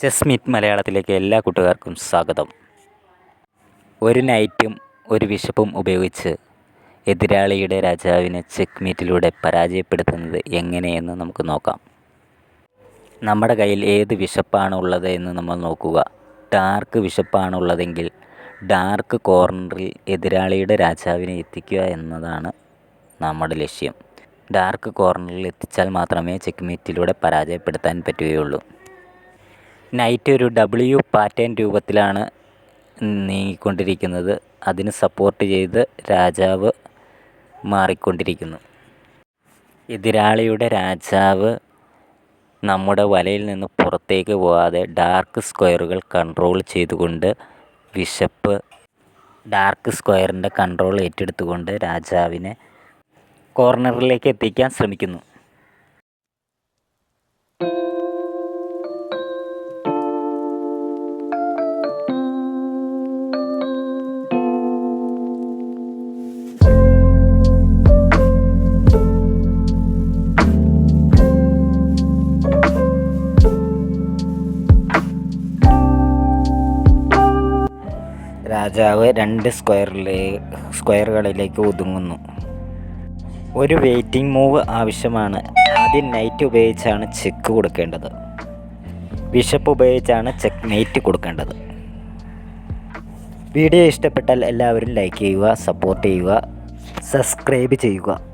Chess മലയാളത്തിലേക്ക് എല്ലാ കൂട്ടുകാർക്കും സ്വാഗതം. ഒരു നൈറ്റും ഒരു ബിഷപ്പും ഉപയോഗിച്ച് എതിരാളിയുടെ രാജാവിനെ ചെക്ക് മീറ്റിലൂടെ പരാജയപ്പെടുത്തുന്നത് എങ്ങനെയെന്ന് നമുക്ക് നോക്കാം. നമ്മുടെ കയ്യിൽ ഏത് ബിഷപ്പാണ് ഉള്ളത് എന്ന് നമ്മൾ നോക്കുക. ഡാർക്ക് വിശപ്പാണ് ഉള്ളതെങ്കിൽ ഡാർക്ക് കോർണറിൽ എതിരാളിയുടെ രാജാവിനെ എത്തിക്കുക എന്നതാണ് നമ്മുടെ ലക്ഷ്യം. ഡാർക്ക് കോർണറിൽ എത്തിച്ചാൽ മാത്രമേ ചെക്ക് മീറ്റിലൂടെ പരാജയപ്പെടുത്താൻ പറ്റുകയുള്ളൂ. നൈറ്റ് ഒരു ഡബ്ല്യു പാറ്റേൺ രൂപത്തിലാണ് നീങ്ങിക്കൊണ്ടിരിക്കുന്നത്. അതിന് സപ്പോർട്ട് ചെയ്ത് രാജാവ് മാറിക്കൊണ്ടിരിക്കുന്നു. എതിരാളിയുടെ രാജാവ് നമ്മുടെ വലയിൽ നിന്ന് പുറത്തേക്ക് പോകാതെ ഡാർക്ക് സ്ക്വയറുകൾ കൺട്രോൾ ചെയ്തുകൊണ്ട് ബിഷപ്പ് ഡാർക്ക് സ്ക്വയറിന്റെ കൺട്രോൾ ഏറ്റെടുത്തുകൊണ്ട് രാജാവിനെ കോർണറിലേക്ക് എത്തിക്കാൻ ശ്രമിക്കുന്നു. രാജാവ് രണ്ട് സ്ക്വയറിലെ സ്ക്വയറുകളിലേക്ക് ഒതുങ്ങുന്നു. ഒരു വെയിറ്റിംഗ് മൂവ് ആവശ്യമാണ്. ആദ്യം നൈറ്റ് ഉപയോഗിച്ചാണ് ചെക്ക് കൊടുക്കേണ്ടത്. ബിഷപ്പ് ഉപയോഗിച്ചാണ് ചെക്ക് നൈറ്റ് കൊടുക്കേണ്ടത്. വീഡിയോ ഇഷ്ടപ്പെട്ടാൽ എല്ലാവരും ലൈക്ക് ചെയ്യുക സപ്പോർട്ട് ചെയ്യുക സബ്സ്ക്രൈബ് ചെയ്യുക.